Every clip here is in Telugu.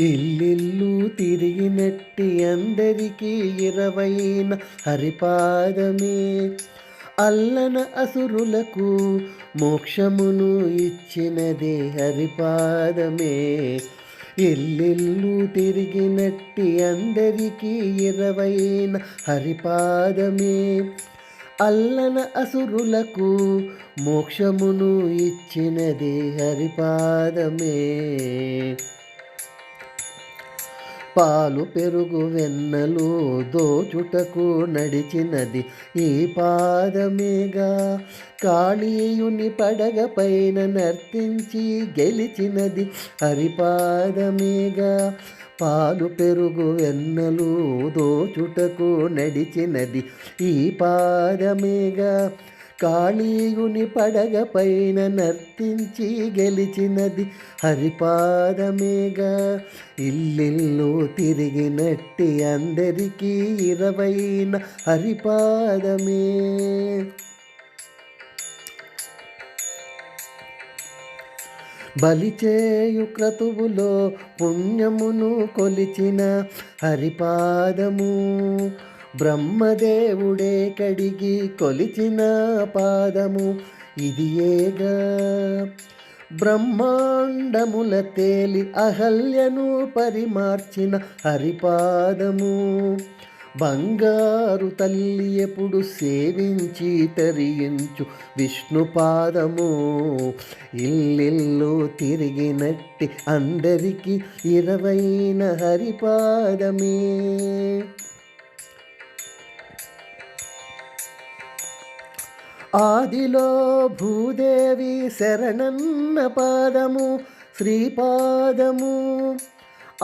ఇల్లిల్లు తిరిగినట్టి అందరికీ ఇరవైన హరిపాదమే. అల్లన అసురులకు మోక్షమును ఇచ్చినదే హరిపాదమే. ఇల్లిల్లు తిరిగినట్టి అందరికీ ఇరవైన హరిపాదమే. అల్లన అసురులకు మోక్షమును ఇచ్చినదే హరిపాదమే. పాలు పెరుగు వెన్నలు దోచుటకు నడిచినది ఈ పాదమేగా. కాళీయుని పడగ పైన నర్తించి గెలిచినది హరిపాదమేగా. పాలు పెరుగు వెన్నలు దోచుటకు నడిచినది ఈ పాదమేగా. కాళీయుని పడగ పైన నర్తించి గెలిచినది హరిపాదమేగా. ఇల్లిల్లు తిరిగినట్టి అందరికీ ఇరవైన హరిపాదమే. బలిచేయు క్రతువులో పుణ్యమును కొలిచిన హరిపాదము. బ్రహ్మదేవుడే కడిగి కొలిచిన పాదము ఇది ఏగా బ్రహ్మాండముల తేలి అహల్యను పరిమార్చిన హరిపాదము. బంగారు తల్లి ఎప్పుడు సేవించి తరించు విష్ణుపాదము. ఇల్లిల్లు తిరిగినట్టి అందరికీ ఇరవైన హరిపాదమే. ఆదిలో భూదేవి శరణన్న పాదము శ్రీపాదము.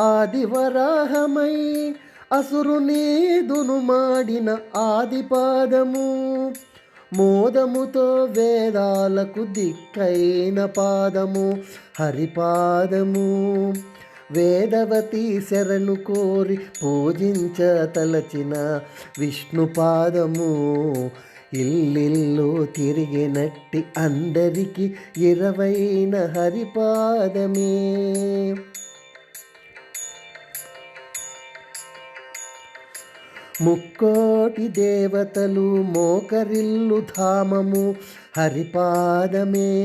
ఆదివరాహమై అసురునీదును దునుమాడిన ఆదిపాదము. మోదముతో వేదాలకు దిక్కైన పాదము హరిపాదము. వేదవతి శరణు కోరి పూజించ తలచిన విష్ణుపాదము. ఇల్లిల్లు తిరిగినట్టి అందరికి ఇరవైన హరిపాదమే. ముక్కోటి దేవతలు మోకరిల్లు ధామము హరిపాదమే.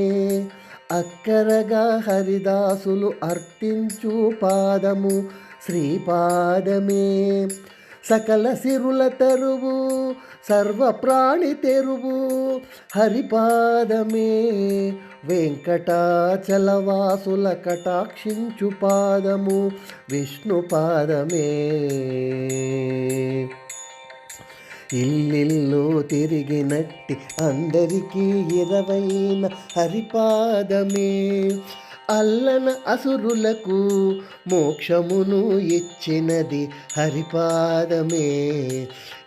అక్కరగా హరిదాసులు అర్పించు పాదము శ్రీపాదమే. సకల సిరుల తరువు సర్వప్రాణి తెరువు. హరిపాదమే వెంకటాచలవాసుల కటాక్షించు పాదము విష్ణుపాదమే. ఇల్లిల్లు తిరిగినట్టి అందరికీ ఇరవైన హరిపాదమే. అల్లన అసురులకు మోక్షమును ఇచ్చినది హరిపాదమే.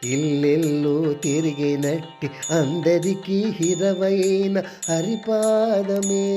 ఇల్లెల్లు తిరిగినట్టి అందరికీ హిరవైన హరిపాదమే.